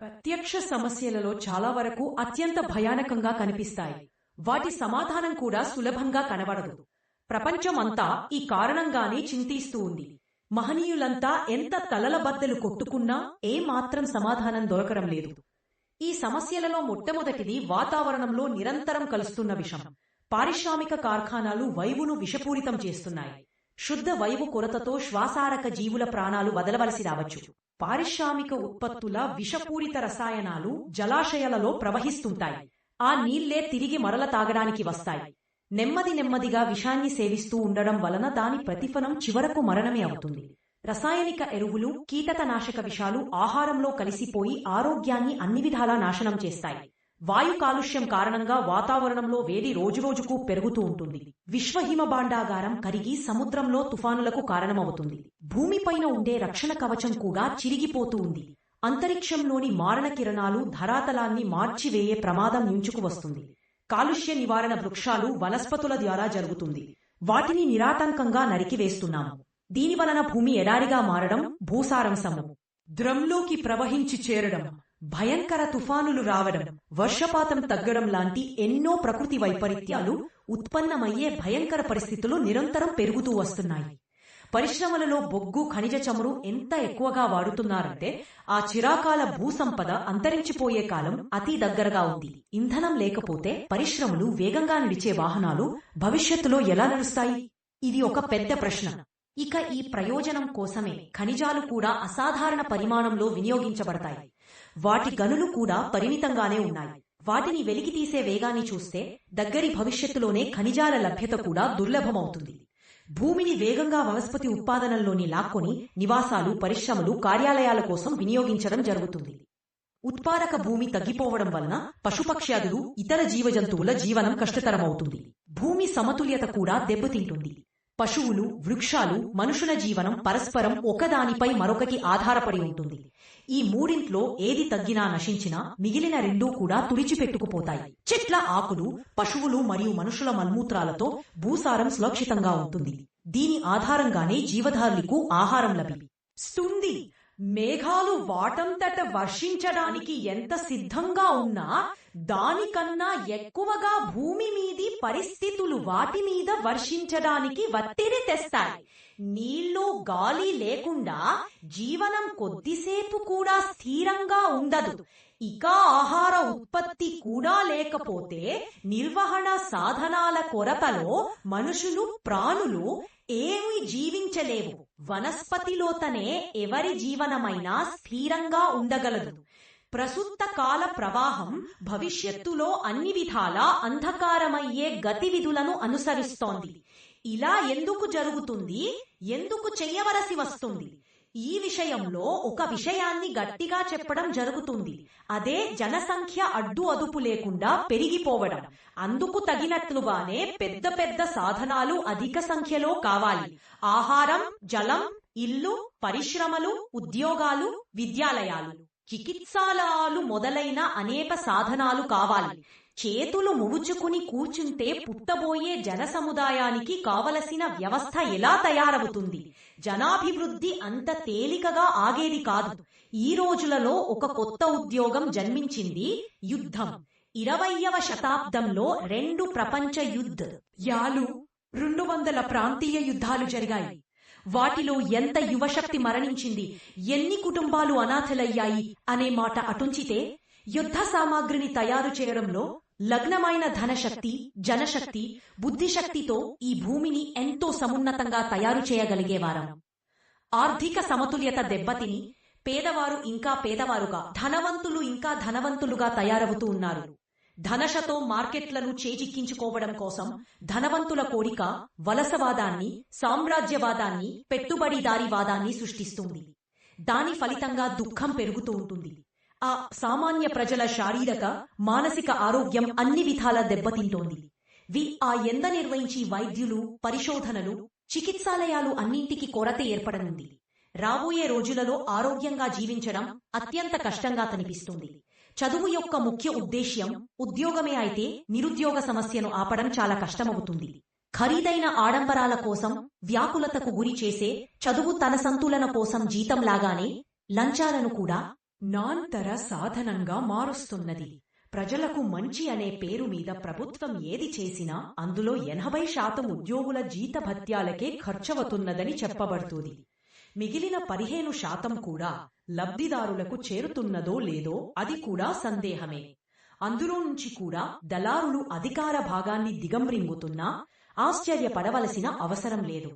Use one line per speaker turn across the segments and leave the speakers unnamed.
ప్రత్యక్ష సమస్యలలో చాలా వరకు అత్యంత భయానకంగా కనిపిస్తాయి. వాటి సమాధానం కూడా సులభంగా కనబడదు. ప్రపంచమంతా ఈ కారణంగానే చింతిస్తూ ఉంది. మహనీయులంతా ఎంత తలల బద్దలు కొట్టుకున్నా ఏమాత్రం సమాధానం దొరకడం లేదు. ఈ సమస్యలలో మొట్టమొదటిది వాతావరణంలో నిరంతరం కలుస్తున్న విషం. పారిశ్రామిక కార్ఖానాలు వైవును విషపూరితం చేస్తున్నాయి. శుద్ధ వైవు కొరతతో శ్వాసారక జీవుల ప్రాణాలు వదలవలసి రావచ్చు. పారిశ్రామిక ఉత్పత్తుల విషపూరిత రసాయనాలు జలాశయాలలో ప్రవహిస్తుంటాయి. ఆ నీళ్ళే తిరిగి మరల తాగడానికి వస్తాయి. నెమ్మది నెమ్మదిగా విషాన్ని సేవిస్తూ ఉండడం వలన దాని ప్రతిఫలం చివరకు మరణమే అవుతుంది. రసాయనిక ఎరువులు కీటకనాశక విషాలు ఆహారంలో కలిసిపోయి ఆరోగ్యాన్ని అన్ని విధాలా నాశనం చేస్తాయి. వాయు కాలుష్యం కారణంగా వాతావరణంలో వేడి రోజురోజుకు పెరుగుతూ ఉంటుంది. విశ్వహిమ భాండాగారం కరిగి సముద్రంలో తుఫానులకు కారణమవుతుంది. భూమిపైన ఉండే రక్షణ కవచం కూడా చిరిగిపోతూ ఉంది. అంతరిక్షంలోని మారణ కిరణాలు ధరాతలాన్ని మార్చివేయే ప్రమాదం నించుకు వస్తుంది. కాలుష్య నివారణ వృక్షాలు వనస్పతుల ద్వారా జరుగుతుంది. వాటిని నిరాటంకంగా నరికివేస్తున్నాము దీనివలన భూమి ఎడారిగా మారడం భూసారంశము ద్రంలోకి ప్రవహించి చేరడం. భయంకర తుఫానులు రావడం వర్షపాతం తగ్గడం లాంటి ఎన్నో ప్రకృతి వైపరీత్యాలు ఉత్పన్నమయ్యే భయంకర పరిస్థితులు నిరంతరం పెరుగుతూ వస్తున్నాయి. పరిశ్రమలలో బొగ్గు ఖనిజ చమురు ఎంత ఎక్కువగా వాడుతున్నారంటే ఆ చిరాకాల భూసంపద అంతరించిపోయే కాలం అతి దగ్గరగా ఉంది. ఇంధనం లేకపోతే పరిశ్రమలు వేగంగా నడిచే వాహనాలు భవిష్యత్తులో ఎలా నడుస్తాయి? ఇది ఒక పెద్ద ప్రశ్న. ఇక ఈ ప్రయోజనం కోసమే ఖనిజాలు కూడా అసాధారణ పరిమాణంలో వినియోగించబడతాయి. వాటి గనులు కూడా పరిమితంగానే ఉన్నాయి. వాటిని వెలికితీసే వేగాన్ని చూస్తే దగ్గరి భవిష్యత్తులోనే ఖనిజాల లభ్యత కూడా దుర్లభమవుతుంది. భూమిని వేగంగా వనస్పతి ఉత్పాదనల్లోని లాక్కొని నివాసాలు పరిశ్రమలు కార్యాలయాల కోసం వినియోగించడం జరుగుతుంది. ఉత్పాదక భూమి తగ్గిపోవడం వలన పశుపక్ష్యాదులు ఇతర జీవజంతువుల జీవనం కష్టతరమవుతుంది. భూమి సమతుల్యత కూడా దెబ్బతింటుంది. పశువులు వృక్షాలు మనుషుల జీవనం పరస్పరం ఒకదానిపై మరొకటి ఆధారపడి ఉంటుంది. ఈ మూడింట్లో ఏది తగ్గినా నశించినా మిగిలిన రెండూ కూడా తుడిచిపెట్టుకుపోతాయి. చెట్ల ఆకులు పశువులు మరియు మనుషుల మల్మూత్రాలతో భూసారం సురక్షితంగా ఉంటుంది. దీని ఆధారంగానే జీవధారులకు ఆహారం లభి లభిస్తుంది మేఘాలు వాటంతట వర్షించడానికి ఎంత సిద్ధంగా ఉన్నా దానికన్నా ఎక్కువగా భూమి మీది పరిస్థితులు వాటి మీద వర్షించడానికి వత్తిడి తెస్తాయి. నీళ్ళు గాలి లేకుండా జీవనం కొద్దిసేపు కూడా స్థిరంగా ఉండదు. ఇక ఆహార ఉత్పత్తి కూడా లేకపోతే నిర్వహణ సాధనాల కొరతలో మనుషులు ప్రాణులు ఏమి జీవించలేవు. వనస్పతిలోతనే ఎవరి జీవనమైనా స్థిరంగా ఉండగలదు. ప్రస్తుత కాల ప్రవాహం భవిష్యత్తులో అన్ని విధాలా అంధకారమయ్యే గతివిధులను అనుసరిస్తోంది. ఇలా ఎందుకు జరుగుతుంది? ఎందుకు చెయ్యవలసి వస్తుంది? ఈ విషయంలో ఒక విషయాన్ని గట్టిగా చెప్పడం జరుగుతుంది. అదే జనసంఖ్య అడ్డు అదుపు లేకుండా పెరిగిపోవడం. అందుకు తగినట్లుగానే పెద్ద పెద్ద సాధనాలు అధిక సంఖ్యలో కావాలి. ఆహారం జలం ఇల్లు పరిశ్రమలు ఉద్యోగాలు విద్యాలయాలు. చికిత్సాలయాలు మొదలైన అనేక సాధనాలు కావాలి. చేతులు ముడుచుకుని కూర్చుంటే పుట్టబోయే జన సముదాయానికి కావలసిన వ్యవస్థ ఎలా తయారవుతుంది? జనాభివృద్ధి అంత తేలికగా ఆగేది కాదు. ఈ రోజులలో ఒక కొత్త ఉద్యోగం జన్మించింది యుద్ధం. ఇరవయవ శతాబ్దంలో రెండు ప్రపంచ యుద్ధ యాలు రెండు వందల ప్రాంతీయ యుద్ధాలు జరిగాయి. వాటిలో ఎంత యువశక్తి మరణించింది? ఎన్ని కుటుంబాలు అనాథలయ్యాయి? అనే మాట అటుంచితే యుద్ధ సామాగ్రిని తయారు చేయడంలో లగ్నమైన ధనశక్తి జనశక్తి బుద్ధిశక్తితో ఈ భూమిని ఎంతో సమున్నతంగా తయారు చేయగలిగేవారం ఆర్థిక సమతుల్యత దెబ్బతిని పేదవారు ఇంకా పేదవారుగా ధనవంతులు ఇంకా ధనవంతులుగా తయారవుతూ ఉన్నారు. ధనశతో మార్కెట్లను చేజిక్కించుకోవడం కోసం ధనవంతుల కోరిక వలసవాదాన్ని సామ్రాజ్యవాదాన్ని పెట్టుబడిదారీవాదాన్ని సృష్టిస్తుంది. దాని ఫలితంగా దుఃఖం పెరుగుతూ ఉంటుంది. ఆ సామాన్య ప్రజల శారీరక మానసిక ఆరోగ్యం అన్ని విధాల దెబ్బతింటోంది. వి ఆ ఎంద నిర్వహించి వైద్యులు పరిశోధనలు చికిత్సాలయాలు అన్నింటికి కొరత ఏర్పడనుంది. రాబోయే రోజులలో ఆరోగ్యంగా జీవించడం అత్యంత కష్టంగా కనిపిస్తుంది. చదువు యొక్క ముఖ్య ఉద్దేశ్యం ఉద్యోగమే అయితే నిరుద్యోగ సమస్యను ఆపడం చాలా కష్టమవుతుంది. ఖరీదైన ఆడంబరాల కోసం వ్యాకులతకు గురి చేసే చదువు తన సంతులన కోసం జీతం లాగానే లంచాలను కూడా నాంతర సాధనంగా మారుస్తున్నది. ప్రజలకు మంచి అనే పేరు మీద ప్రభుత్వం ఏది చేసినా అందులో ఎనభై శాతం ఉద్యోగుల జీతభత్యాలకే ఖర్చవుతున్నదని చెప్పబడుతుంది. మిగిలిన పదిహేను శాతం కూడా లబ్ధిదారులకు చేరుతున్నదో లేదో అది కూడా సందేహమే. అందులో నుంచి కూడా దళారులు అధికార భాగాన్ని దిగంబ్రింగుతున్నా ఆశ్చర్యపడవలసిన అవసరం లేదు.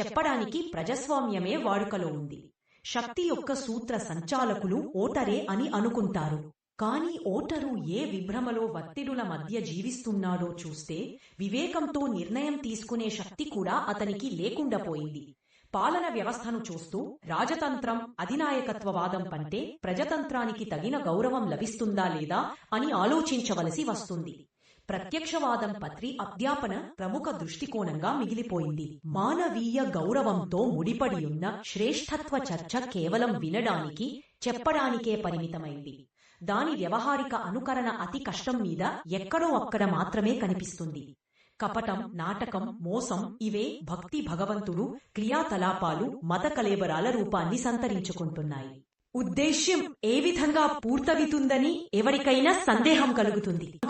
చెప్పడానికి ప్రజాస్వామ్యమే వాడుకలో ఉంది. శక్తి యొక్క సూత్ర సంచాలకులు ఓటరే అని అనుకుంటారు. కాని ఓటరు ఏ విభ్రమలో వత్తిడుల మధ్య జీవిస్తున్నాడో చూస్తే వివేకంతో నిర్ణయం తీసుకునే శక్తి కూడా అతనికి లేకుండా పోయింది. పాలన వ్యవస్థను చూస్తూ రాజతంత్రం అధినాయకత్వవాదం పంటే ప్రజతంత్రానికి తగిన గౌరవం లభిస్తుందా లేదా అని ఆలోచించవలసి వస్తుంది. ప్రత్యక్షవాదం పత్రి అధ్యాపన ప్రముఖ దృష్టికోణంగా మిగిలిపోయింది. మానవీయ గౌరవంతో ముడిపడి ఉన్న శ్రేష్ఠత్వ చర్చ కేవలం వినడానికి చెప్పడానికే పరిమితమైంది. దాని వ్యవహారిక అనుకరణ అతి కష్టం మీద ఎక్కడో అక్కడ మాత్రమే కనిపిస్తుంది. కపటం నాటకం మోసం ఇవే భక్తి భగవంతుడు క్రియాకలాపాలు మత కలేబరాల రూపాన్ని సంతరించుకుంటున్నాయి. ఉద్దేశ్యం ఏ విధంగా పూర్తవితుందని ఎవరికైనా సందేహం కలుగుతుంది.